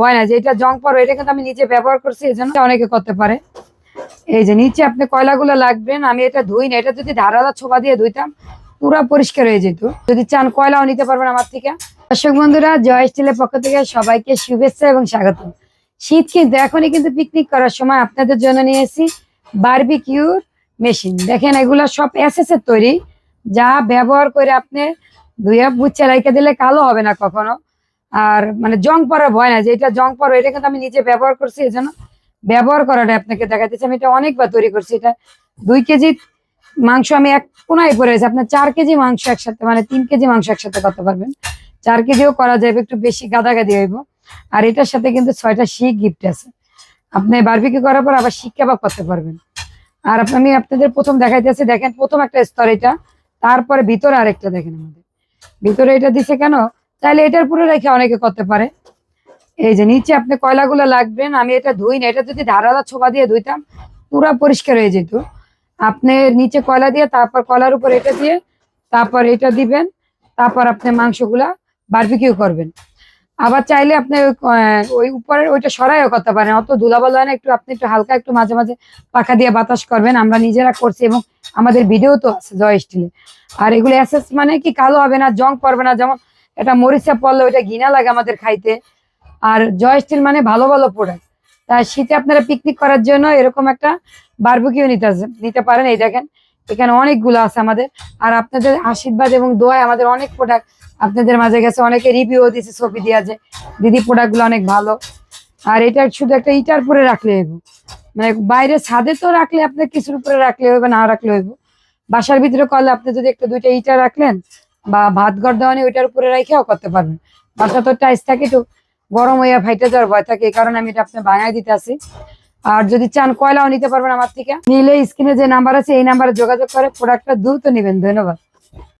ভয় না যে এটা জং পড়ো এটা কিন্তু আমি নিজে ব্যবহার করছি, এই অনেকে করতে পারে। এই যে নিচে আপনি কয়লাগুলো লাগবেন, আমি এটা ধুই না, এটা যদি ধারালা ছোপা দিয়ে ধুইতাম, পুরো পরিষ্কার হয়ে যেত। যদি চান কয়লাও নিতে পারবেন আমার থেকে। দর্শক বন্ধুরা, জয় স্টিলের পক্ষ থেকে সবাইকে শুভেচ্ছা এবং স্বাগত। শীত কিন্তু এখনই কিন্তু পিকনিক করার সময় আপনাদের জন্য নিয়ে এসেছি বারবিকিউর মেশিন দেখেন এগুলো সব এসএস এর তৈরি। যা ব্যবহার করে আপনি ধুয়ে বুচ্ছে রাইখে দিলে কালো হবে না কখনো। আর মানে জং পড়ার ভয় না যে এটা জং পড়ো এটা কিন্তু আমি নিজে ব্যবহার করছি, এই জন্য ব্যবহার করাটা আপনাকে দেখাতেছি। আমি এটা অনেকবার তৈরি করছি, এটা দুই কেজি মাংস আমি এক কোনায় পরে রয়েছে আপনার চার কেজি মাংস একসাথে মানে তিন কেজি মাংস একসাথে করতে পারবেন। চার কেজিও করা যাবে, একটু বেশি গাদা গাদি হইব। আর এটার সাথে কিন্তু ছয়টা শিক গিফট আছে। আপনি বারবিকি করার পর আবার শিক কাবাব করতে পারবেন। আর আমি আপনাদের প্রথম দেখাইতেছি দেখেন প্রথম একটা স্তর এটা, তারপরে ভিতরে আরেকটা দেখেন আমাদের। ভিতরে এটা দিছে কেন? তাহলে এটার পুরো রেখে অনেকে করতে পারে। এই যে নিচে আপনি কয়লাগুলো লাগবেন আমি এটা ধুই না এটা যদি ধারালা ছোপা দিয়ে ধুইতাম পুরো পরিষ্কার হয়ে যেত। আপনি নিচে কয়লা দিয়ে তারপর কয়লার উপর এটা দিয়ে তারপর এটা দিবেন তারপর আপনি মাংসগুলা বারবিকিউ করবেন। আবার চাইলে আপনি ওই, উপরের ওইটা সরাইও করতে পারেন অত ধুলাবাল হয় না একটু আপনি একটু হালকা একটু মাঝে মাঝে পাখা দিয়ে বাতাস করবেন। আমরা নিজেরা করছি এবং আমাদের ভিডিও তো আছে জয় স্টিলে। আর এগুলো অ্যাসেস মানে কি কালো হবে না জং পড়বে না যেমন এটা মরিচা পড়লে ওইটা ঘৃণা লাগে আমাদের খাইতে। আর জয় স্টিল মানে ভালো ভালো প্রোডাক্ট তাই শীতে আপনারা পিকনিক করার জন্য এরকম একটা বারবিকিউ নিতে নিতে পারেন, এই দেখেন। এখানে অনেকগুলো আছে আমাদের। আর আপনাদের আশীর্বাদ এবং দোয়ায় আমাদের অনেক প্রোডাক্ট আপনাদের মাঝে গেছে। অনেকে রিভিউ দিয়েছে, ছবি দেওয়া যে দিদি প্রোডাক্টগুলো অনেক ভালো। আর এটা শুধু একটা ইটার উপরে রাখলে হইব। মানে বাইরে ছাদে তো রাখলে আপনার কিছুর উপরে রাখলে হইবে, না রাখলে হইব। বাসার ভিতরে করলে আপনি যদি একটা দুইটা ইটা রাখলেন বা ভাত ঘর দেওয়ানি ওইটার উপরে রাখিয়াও করতে পারবেন। বাসা তো টাইস থাকে একটু গরম হইয়া ফাইটে যাওয়ার ভয় থাকে, এই কারণে আমি এটা আপনি ভাঙায় দিতে আসি। আর যদি চান কয়লাও নিতে পারবেন আমার থেকে। নিলে স্ক্রিনে যে নাম্বার আছে, এই নাম্বারে যোগাযোগ করে প্রোডাক্টটা দ্রুত নেবেন। ধন্যবাদ।